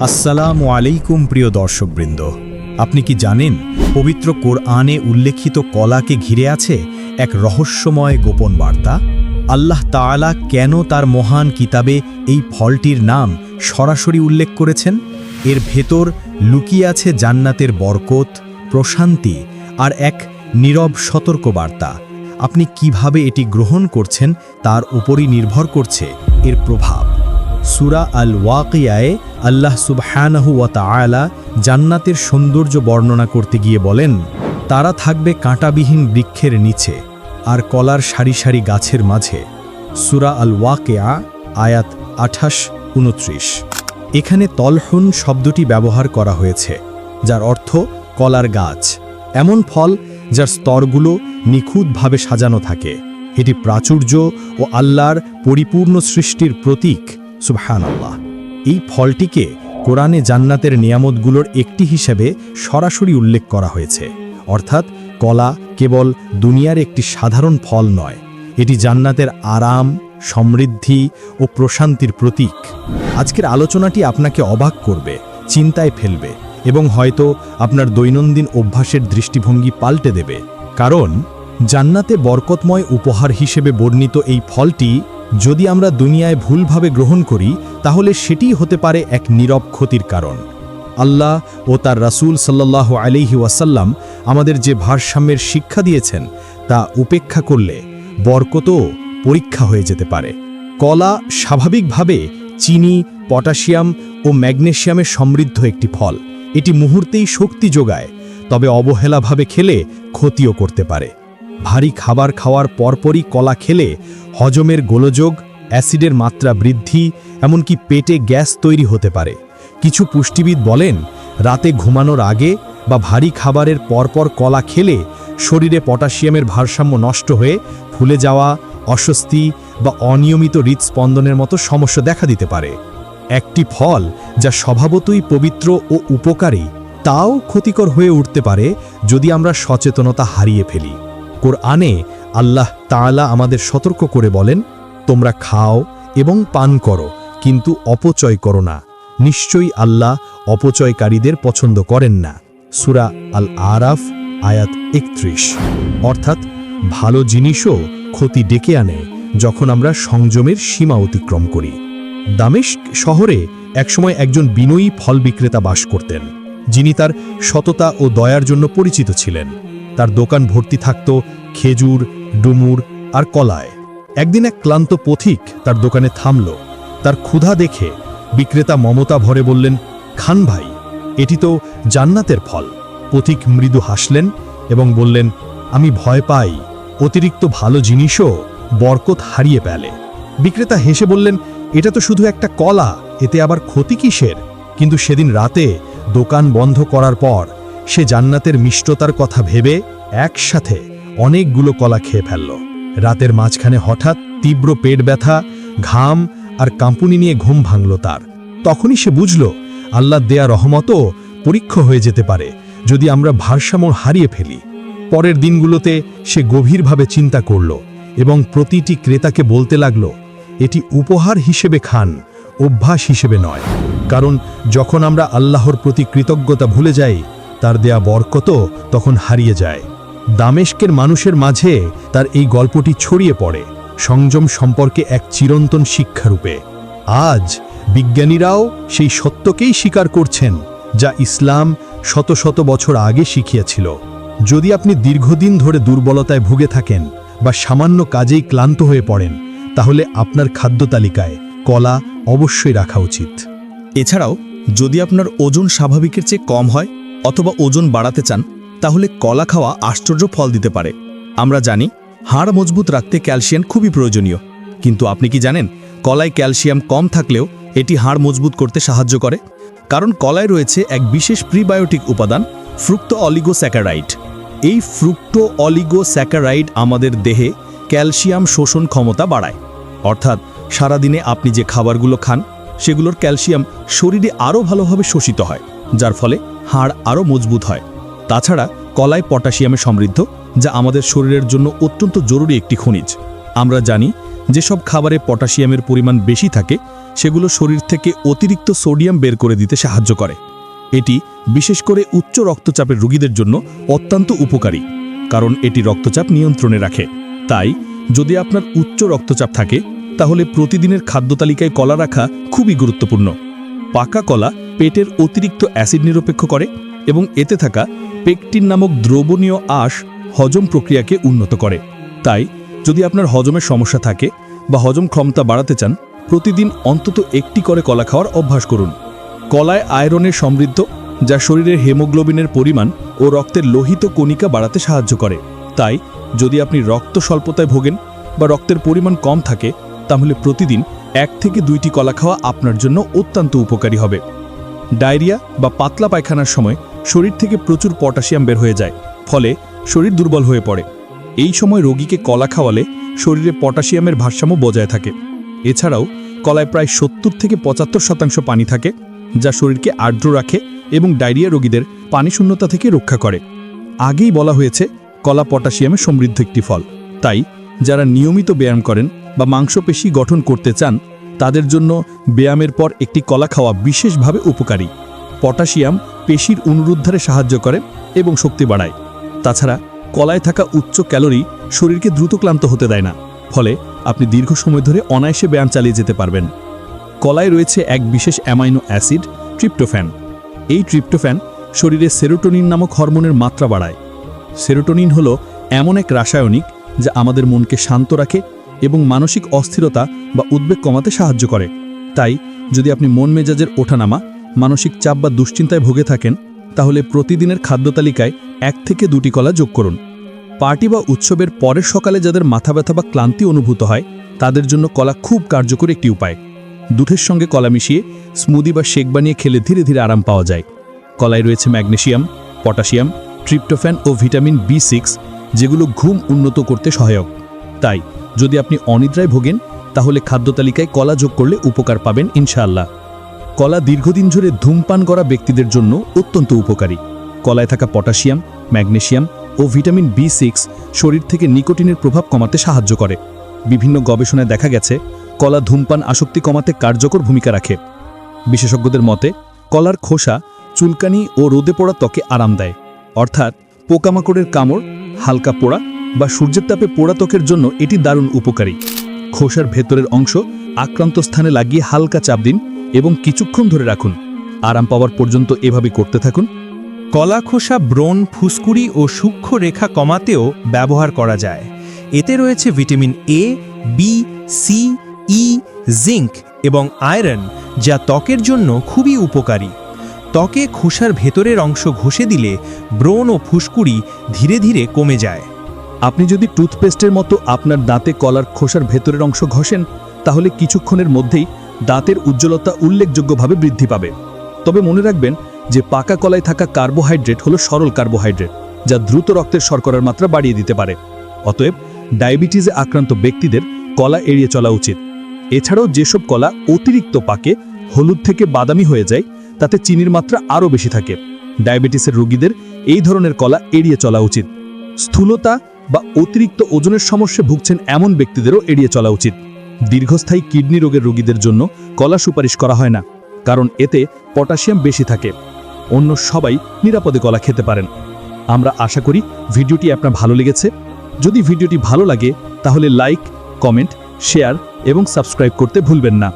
আসসালামু আলাইকুম প্রিয় দর্শকবৃন্দ। আপনি কি জানেন পবিত্র কোরআনে উল্লেখিত কলাকে ঘিরে আছে এক রহস্যময় গোপন বার্তা? আল্লাহ তাআলা কেন তার মহান কিতাবে এই ফলটির নাম সরাসরি উল্লেখ করেছেন? এর ভেতর লুকিয়ে আছে জান্নাতের বরকত, প্রশান্তি আর এক নীরব সতর্কবার্তা। আপনি কীভাবে এটি গ্রহণ করছেন তার উপরই নির্ভর করছে এর প্রভাব। সুরা আল ওয়াকিয়ায় আল্লাহ সুবহানাহু ওয়া তাআলা জান্নাতের সৌন্দর্য বর্ণনা করতে গিয়ে বলেন, তারা থাকবে কাঁটাবিহীন বৃক্ষের নিচে আর কলার সারি সারি গাছের মাঝে। সুরা আল ওয়াকিয়া আয়াত আঠাশ, উনত্রিশ। এখানে তলহুন শব্দটি ব্যবহার করা হয়েছে, যার অর্থ কলার গাছ। এমন ফল যার স্তরগুলো নিখুঁতভাবে সাজানো থাকে। এটি প্রাচুর্য ও আল্লাহর পরিপূর্ণ সৃষ্টির প্রতীক। সুবহান আল্লাহ এই ফলটিকে কোরআনে জান্নাতের নিয়ামতগুলোর একটি হিসেবে সরাসরি উল্লেখ করা হয়েছে। অর্থাৎ কলা কেবল দুনিয়ার একটি সাধারণ ফল নয়, এটি জান্নাতের আরাম, সমৃদ্ধি ও প্রশান্তির প্রতীক। আজকের আলোচনাটি আপনাকে অবাক করবে, চিন্তায় ফেলবে এবং হয়তো আপনার দৈনন্দিন অভ্যাসের দৃষ্টিভঙ্গি পাল্টে দেবে। কারণ জান্নাতে বরকতময় উপহার হিসেবে বর্ণিত এই ফলটি যদি আমরা দুনিয়ায় ভুলভাবে গ্রহণ করি, তাহলে সেটিই হতে পারে এক নীরব ক্ষতির কারণ। আল্লাহ ও তার রাসূল সাল্লাহ আলিহি ওয়াসাল্লাম আমাদের যে ভারসাম্যের শিক্ষা দিয়েছেন, তা উপেক্ষা করলে বরকতও পরীক্ষা হয়ে যেতে পারে। কলা স্বাভাবিকভাবে চিনি, পটাশিয়াম ও ম্যাগনেশিয়ামে সমৃদ্ধ একটি ফল। এটি মুহূর্তেই শক্তি যোগায়, তবে অবহেলাভাবে খেলে ক্ষতিও করতে পারে। ভারী খাবার খাওয়ার পরপরই কলা খেলে হজমের গোলযোগ, অ্যাসিডের মাত্রা বৃদ্ধি, এমনকি পেটে গ্যাস তৈরি হতে পারে। কিছু পুষ্টিবিদ বলেন, রাতে ঘুমানোর আগে বা ভারী খাবারের পরপর কলা খেলে শরীরে পটাশিয়ামের ভারসাম্য নষ্ট হয়ে ফুলে যাওয়া, অস্বস্তি বা অনিয়মিত হৃদস্পন্দনের মতো সমস্যা দেখা দিতে পারে। একটি ফল যা স্বভাবতই পবিত্র ও উপকারী, তাও ক্ষতিকর হয়ে উঠতে পারে যদি আমরা সচেতনতা হারিয়ে ফেলি। কোরআনে আল্লাহ তাআলা আমাদের সতর্ক করে বলেন, তোমরা খাও এবং পান করো, কিন্তু অপচয় করো না। নিশ্চয়ই আল্লাহ অপচয়কারীদের পছন্দ করেন না। সুরা আল আরাফ আয়াত একত্রিশ। অর্থাৎ, ভালো জিনিসও ক্ষতি ডেকে আনে যখন আমরা সংযমের সীমা অতিক্রম করি। দামেস্ক শহরে একসময় একজন বিনয়ী ফল বিক্রেতা বাস করতেন, যিনি তার সততা ও দয়ার জন্য পরিচিত ছিলেন। তার দোকান ভর্তি থাকত খেজুর, ডুমুর আর কলায় একদিন এক ক্লান্ত পথিক তার দোকানে থামল। তার ক্ষুধা দেখে বিক্রেতা মমতা ভরে বললেন, খান ভাই, এটি তো জান্নাতের ফল। পথিক মৃদু হাসলেন এবং বললেন, আমি ভয় পাই, অতিরিক্ত ভালো জিনিসও বরকত হারিয়ে পেলে বিক্রেতা হেসে বললেন, এটা তো শুধু একটা কলা, এতে আবার ক্ষতি কিসের? কিন্তু সেদিন রাতে দোকান বন্ধ করার পর সে জান্নাতের মিষ্টতার কথা ভেবে একসাথে অনেকগুলো কলা খেয়ে ফেলল। রাতের মাঝখানে হঠাৎ তীব্র পেট ব্যথা, ঘাম আর কাঁপুনি নিয়ে ঘুম ভাঙল তার। তখনই সে বুঝল আল্লাহ দেয়া রহমতও পরীক্ষা হয়ে যেতে পারে যদি আমরা ভারসাম্য হারিয়ে ফেলি। পরের দিনগুলোতে সে গভীরভাবে চিন্তা করল এবং প্রতিটি ক্রেতাকে বলতে লাগল, এটি উপহার হিসেবে খান, অভ্যাস হিসেবে নয়। কারণ যখন আমরা আল্লাহর প্রতি কৃতজ্ঞতা ভুলে যাই তার দেয়া বরকত তখন হারিয়ে যায়। দামেস্কের মানুষের মাঝে তার এই গল্পটি ছড়িয়ে পড়ে, সংযম সম্পর্কে এক চিরন্তন শিক্ষারূপে। আজ বিজ্ঞানীরাও সেই সত্যকেই স্বীকার করছেন, যা ইসলাম শত শত বছর আগে শিখিয়েছিল। যদি আপনি দীর্ঘদিন ধরে দুর্বলতায় ভুগে থাকেন বা সামান্য কাজেই ক্লান্ত হয়ে পড়েন, তাহলে আপনার খাদ্য তালিকায় কলা অবশ্যই রাখা উচিত। এছাড়াও, যদি আপনার ওজন স্বাভাবিকের চেয়ে কম হয় অথবা ওজন বাড়াতে চান, তাহলে কলা খাওয়া আশ্চর্য ফল দিতে পারে। আমরা জানি, হাড় মজবুত রাখতে ক্যালসিয়াম খুবই প্রয়োজনীয়। কিন্তু আপনি কি জানেন, কলায় ক্যালসিয়াম কম থাকলেও এটি হাড় মজবুত করতে সাহায্য করে? কারণ কলায় রয়েছে এক বিশেষ প্রিবায়োটিক উপাদান ফ্রুক্তো অলিগোস্যাকারাইড। এই ফ্রুক্টো অলিগোস্যাকারাইড আমাদের দেহে ক্যালসিয়াম শোষণ ক্ষমতা বাড়ায়। অর্থাৎ, সারাদিনে আপনি যে খাবারগুলো খান, সেগুলোর ক্যালসিয়াম শরীরে আরও ভালোভাবে শোষিত হয়, যার ফলে হাড় আরও মজবুত হয়। তাছাড়া কলায় পটাশিয়ামে সমৃদ্ধ, যা আমাদের শরীরের জন্য অত্যন্ত জরুরি একটি খনিজ। আমরা জানি, যেসব খাবারে পটাশিয়ামের পরিমাণ বেশি থাকে, সেগুলো শরীর থেকে অতিরিক্ত সোডিয়াম বের করে দিতে সাহায্য করে। এটি বিশেষ করে উচ্চ রক্তচাপের রোগীদের জন্য অত্যন্ত উপকারী, কারণ এটি রক্তচাপ নিয়ন্ত্রণে রাখে। তাই, যদি আপনার উচ্চ রক্তচাপ থাকে, তাহলে প্রতিদিনের খাদ্য তালিকায় কলা রাখা খুবই গুরুত্বপূর্ণ। পাকা কলা পেটের অতিরিক্ত অ্যাসিড নিরপেক্ষ করে এবং এতে থাকা পেকটিন নামক দ্রবণীয় আঁশ হজম প্রক্রিয়াকে উন্নত করে। তাই, যদি আপনার হজমের সমস্যা থাকে বা হজম ক্ষমতা বাড়াতে চান, প্রতিদিন অন্তত একটি করে কলা খাওয়ার অভ্যাস করুন। কলায় আয়রনের সমৃদ্ধ, যা শরীরের হেমোগ্লোবিনের পরিমাণ ও রক্তের লোহিত কণিকা বাড়াতে সাহায্য করে। তাই, যদি আপনি রক্ত স্বল্পতায় ভোগেন বা রক্তের পরিমাণ কম থাকে, তাহলে প্রতিদিন এক থেকে দুইটি কলা খাওয়া আপনার জন্য অত্যন্ত উপকারী হবে। ডায়রিয়া বা পাতলা পায়খানার সময় শরীর থেকে প্রচুর পটাশিয়াম বের হয়ে যায়, ফলে শরীর দুর্বল হয়ে পড়ে। এই সময় রোগীকে কলা খাওয়ালে শরীরে পটাশিয়ামের ভারসাম্য বজায় থাকে। এছাড়াও কলায় প্রায় সত্তর থেকে পঁচাত্তর শতাংশ পানি থাকে, যা শরীরকে আর্দ্র রাখে এবং ডায়রিয়া রোগীদের পানি শূন্যতা থেকে রক্ষা করে। আগেই বলা হয়েছে, কলা পটাশিয়ামে সমৃদ্ধ একটি ফল। তাই যারা নিয়মিত ব্যায়াম করেন বা মাংসপেশি গঠন করতে চান, তাদের জন্য ব্যায়ামের পর একটি কলা খাওয়া বিশেষভাবে উপকারী। পটাশিয়াম পেশির অনুরুদ্ধারে সাহায্য করে এবং শক্তি বাড়ায়। তাছাড়া, কলায় থাকা উচ্চ ক্যালোরি শরীরকে দ্রুত ক্লান্ত হতে দেয় না, ফলে আপনি দীর্ঘ সময় ধরে অনায়াসে ব্যায়াম চালিয়ে যেতে পারবেন। কলায় রয়েছে এক বিশেষ অ্যামাইনো অ্যাসিড, ট্রিপ্টোফ্যান। এই ট্রিপ্টোফ্যান শরীরে সেরোটোনিন নামক হরমোনের মাত্রা বাড়ায়। সেরোটোনিন হলো এমন এক রাসায়নিক যা আমাদের মনকে শান্ত রাখে এবং মানসিক অস্থিরতা বা উদ্বেগ কমাতে সাহায্য করে। তাই, যদি আপনি মন মেজাজের ওঠানামা, মানসিক চাপ বা দুশ্চিন্তায় ভুগে থাকেন, তাহলে প্রতিদিনের খাদ্য তালিকায় এক থেকে দুটি কলা যোগ করুন। পার্টি বা উৎসবের পরের সকালে যাদের মাথা ব্যথা বা ক্লান্তি অনুভূত হয়, তাদের জন্য কলা খুব কার্যকর একটি উপায়। দুধের সঙ্গে কলা মিশিয়ে স্মুদি বা শেক বানিয়ে খেলে ধীরে ধীরে আরাম পাওয়া যায়। কলায় রয়েছে ম্যাগনেশিয়াম পটাশিয়াম, ট্রিপ্টোফ্যান ও ভিটামিন বি সিক্স, যেগুলো ঘুম উন্নত করতে সহায়ক। তাই যদি আপনি অনিদ্রায় ভোগেন, তাহলে খাদ্য তালিকায় কলা যোগ করলে উপকার পাবেন ইনশাআল্লাহ। কলা দীর্ঘদিন ধরে ধূমপান করা ব্যক্তিদের জন্য অত্যন্ত উপকারী। কলায় থাকা পটাশিয়াম ম্যাগনেসিয়াম ও ভিটামিন বি সিক্স শরীর থেকে নিকোটিনের প্রভাব কমাতে সাহায্য করে। বিভিন্ন গবেষণায় দেখা গেছে, কলা ধূমপান আসক্তি কমাতে কার্যকর ভূমিকা রাখে। বিশেষজ্ঞদের মতে, কলার খোসা, চুলকানি ও রোদে পড়া ত্বকে আরাম দেয়। অর্থাৎ পোকামাকড়ের কামড়, হালকা পোড়া বা সূর্যের তাপে পোড়া ত্বকের জন্য এটি দারুণ উপকারী। খোসার ভেতরের অংশ আক্রান্ত স্থানে লাগিয়ে হালকা চাপ দিন এবং কিছুক্ষণ ধরে রাখুন। আরাম পাওয়ার পর্যন্ত এভাবে করতে থাকুন। কলা খোসা, ব্রণ, ফুসকুড়ি ও সূক্ষ্ম রেখা কমাতেও ব্যবহার করা যায়। এতে রয়েছে vitamin A B C E zinc এবং আয়রন, যা ত্বকের জন্য খুবই উপকারী। ত্বকে খোসার ভেতরের অংশ ঘষে দিলে ব্রণ ও ফুসকুড়ি ধীরে ধীরে কমে যায়। আপনি যদি টুথপেস্টের মতো আপনার দাঁতে কলার খোসার ভেতরের অংশ ঘষেন, তাহলে কিছুক্ষণের মধ্যেই দাঁতের উজ্জ্বলতা উল্লেখযোগ্যভাবে বৃদ্ধি পাবে। তবে মনে রাখবেন যে পাকা কলায় থাকা কার্বোহাইড্রেট হলো সরল কার্বোহাইড্রেট, যা দ্রুত রক্তের শর্করার মাত্রা বাড়িয়ে দিতে পারে। অতএব ডায়াবেটিসে আক্রান্ত ব্যক্তিদের কলা এড়িয়ে চলা উচিত। এছাড়াও যেসব কলা অতিরিক্ত পাকে হলুদ থেকে বাদামি হয়ে যায়, তাতে চিনির মাত্রা আরও বেশি থাকে। ডায়াবেটিসের রোগীদের এই ধরনের কলা এড়িয়ে চলা উচিত। স্থূলতা বা অতিরিক্ত ওজনের সমস্যা ভুগছেন এমন ব্যক্তিদেরও এড়িয়ে চলা উচিত। দীর্ঘস্থায়ী কিডনি রোগের রোগীদের জন্য কলা সুপারিশ করা হয় না, কারণ এতে পটাশিয়াম বেশি থাকে। অন্য সবাই নিরাপদে কলা খেতে পারেন। আমরা আশা করি ভিডিওটি আপনার ভালো লেগেছে। যদি ভিডিওটি ভালো লাগে, তাহলে লাইক, কমেন্ট, শেয়ার এবং সাবস্ক্রাইব করতে ভুলবেন না।